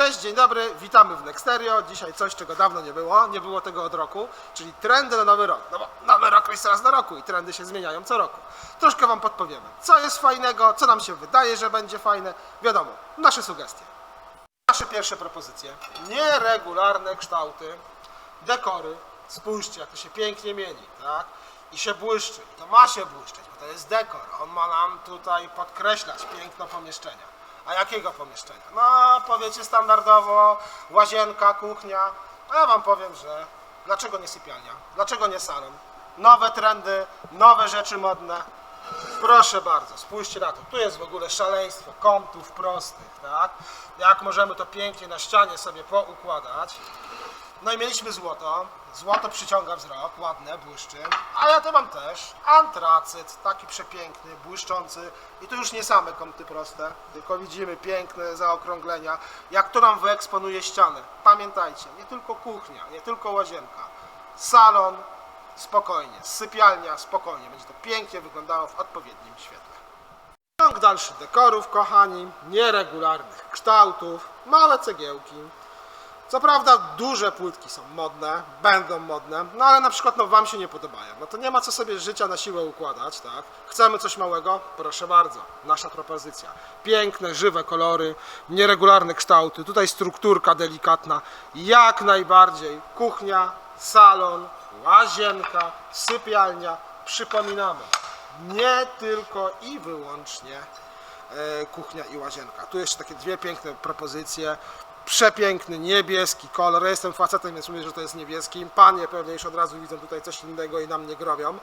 Cześć, dzień dobry, witamy w Nexterio. Dzisiaj coś, czego dawno nie było, nie było tego od roku, czyli trendy na nowy rok. No bo nowy rok jest raz na roku i trendy się zmieniają co roku. Troszkę Wam podpowiemy, co jest fajnego, co nam się wydaje, że będzie fajne. Wiadomo, nasze sugestie. Nasze pierwsze propozycje. Nieregularne kształty, dekory. Spójrzcie, jak to się pięknie mieni, tak? I się błyszczy. I to ma się błyszczeć, bo to jest dekor. On ma nam tutaj podkreślać piękno pomieszczenia. A jakiego pomieszczenia? No, powiecie standardowo, łazienka, kuchnia. A ja wam powiem, że dlaczego nie sypialnia? Dlaczego nie salon? Nowe trendy, nowe rzeczy modne. Proszę bardzo, spójrzcie na to. Tu jest w ogóle szaleństwo kątów prostych, tak? Jak możemy to pięknie na ścianie sobie poukładać. No i mieliśmy złoto. Złoto przyciąga wzrok, ładne, błyszczy. A ja to mam też antracyt, taki przepiękny, błyszczący. I tu już nie same kąty proste, tylko widzimy piękne zaokrąglenia, jak to nam wyeksponuje ścianę. Pamiętajcie, nie tylko kuchnia, nie tylko łazienka. Salon spokojnie, sypialnia spokojnie. Będzie to pięknie wyglądało w odpowiednim świetle. Ciąg dalszy dekorów, kochani, nieregularnych kształtów, małe cegiełki. Co prawda duże płytki są modne, będą modne, no ale na przykład no, Wam się nie podobają. No to nie ma co sobie życia na siłę układać, tak? Chcemy coś małego? Proszę bardzo, nasza propozycja. Piękne, żywe kolory, nieregularne kształty, tutaj strukturka delikatna, jak najbardziej. Kuchnia, salon, łazienka, sypialnia. Przypominamy, nie tylko i wyłącznie kuchnia i łazienka. Tu jeszcze takie dwie piękne propozycje. Przepiękny niebieski kolor. Ja jestem facetem, więc mówię, że to jest niebieski. Panie pewnie już od razu widzą tutaj coś innego i nam nie grobią.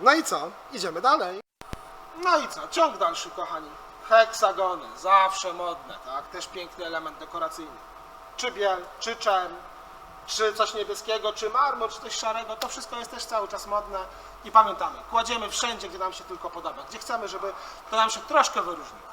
No i co? Idziemy dalej. No i co? Ciąg dalszy, kochani. Heksagony, zawsze modne, tak? Też piękny element dekoracyjny. Czy biel, czy czern, czy coś niebieskiego, czy marmur, czy coś szarego, to wszystko jest też cały czas modne i pamiętamy, kładziemy wszędzie, gdzie nam się tylko podoba, gdzie chcemy, żeby to nam się troszkę wyróżniło.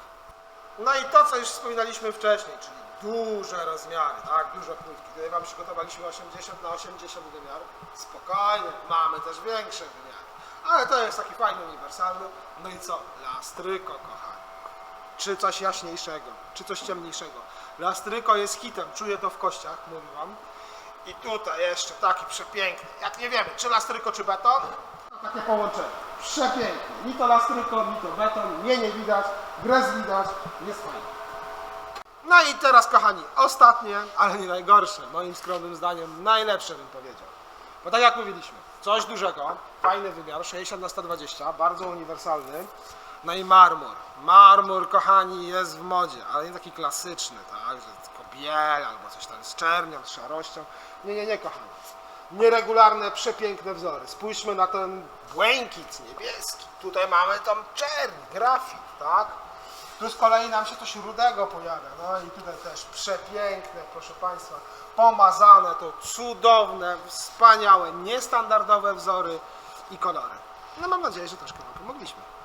No i to, co już wspominaliśmy wcześniej, czyli duże rozmiary, tak, duże płytki. Tutaj Wam przygotowaliśmy 80 na 80 wymiar. Spokojnie, mamy też większe wymiary. Ale to jest taki fajny, uniwersalny. No i co? Lastryko, kochani czy coś jaśniejszego, czy coś ciemniejszego. Lastryko jest hitem, czuję to w kościach, mówię wam. I tutaj jeszcze taki przepiękny, jak nie wiemy, czy lastryko, czy beton, to takie połączenie. Przepiękne. Ni to lastryko, ni to beton, nie nie widać, grez widać, jest fajnie. No i teraz, kochani, ostatnie, ale nie najgorsze, moim skromnym zdaniem, najlepsze bym powiedział. Bo tak jak mówiliśmy, coś dużego, fajny wymiar, 60 na 120, bardzo uniwersalny. No i marmur. Marmur, kochani, jest w modzie, ale nie taki klasyczny, tak, że tylko biel albo coś tam z czernią, z szarością. Nie, nie, nie, kochani. Nieregularne, przepiękne wzory. Spójrzmy na ten błękit niebieski. Tutaj mamy tam czerń, grafit, tak? Tu z kolei nam się coś rudego pojawia. No i tutaj też przepiękne, proszę Państwa, pomazane, to cudowne, wspaniałe, niestandardowe wzory i kolory. No mam nadzieję, że troszkę Wam pomogliśmy.